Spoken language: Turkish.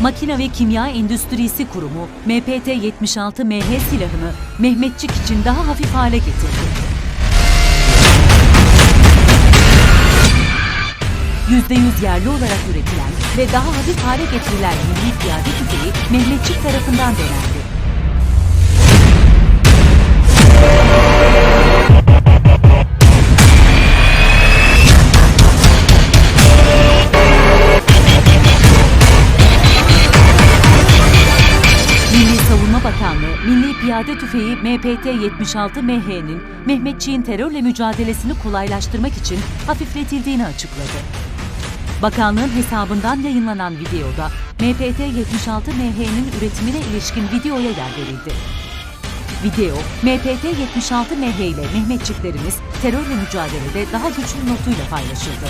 Makine ve Kimya Endüstrisi Kurumu MPT-76MH silahını Mehmetçik için daha hafif hale getirdi. %100 yerli olarak üretilen ve daha hafif hale getirilen milli piyade tüfeği Mehmetçik tarafından denendi. Savunma Bakanlığı, Milli Piyade Tüfeği MPT-76MH'nin Mehmetçiğin terörle mücadelesini kolaylaştırmak için hafifletildiğini açıkladı. Bakanlığın hesabından yayınlanan videoda MPT-76MH'nin üretimine ilişkin videoya yer verildi. Video, MPT-76MH ile Mehmetçiklerimiz terörle mücadelede daha güçlü notuyla paylaşıldı.